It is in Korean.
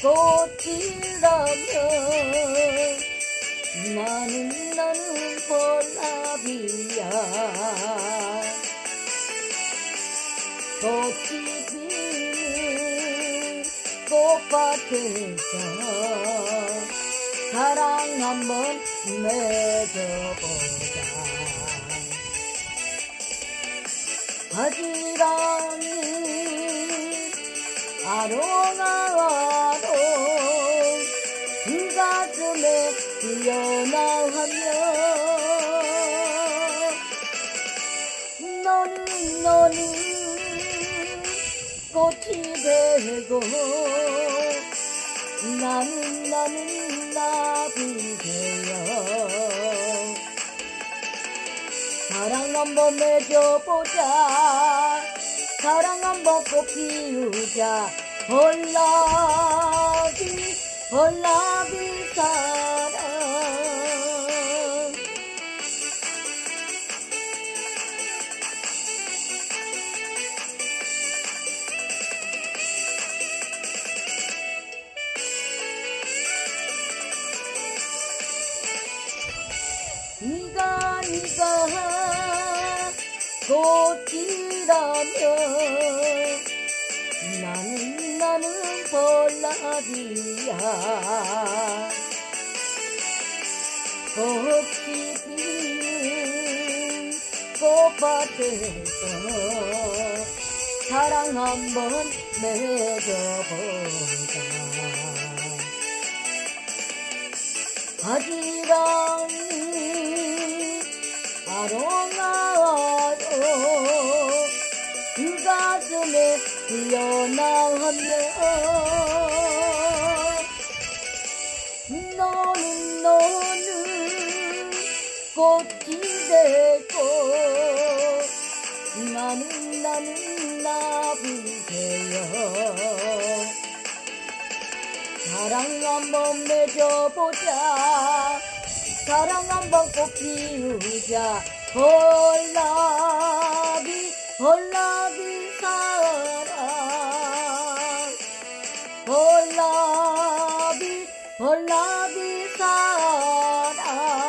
꽃이라면 나는 나는 벌나비야. 꽃이 피는 꽃밭에서 사랑 한번 맺어보자. 바지랑이 아롱아 피어나하며 너는 너는 꽃이 되고 나는 나는 나비 되어 사랑 한번 맺어보자 사랑 한번 꽃 피우자 홀라비 홀라비 꽃이라면 나는 나는 벌나비야 꽃이 피는 꽃밭에서 사랑 한번 맺어보자 바지랑이 아롱 가슴에 피어나하며 너는 너는 꽃이 되고 나는 나는 나비 되어 사랑 한번 맺어보자. 사랑 한번 꼭 피우자. 홀라비 홀라 Oh, be, it, oh, love.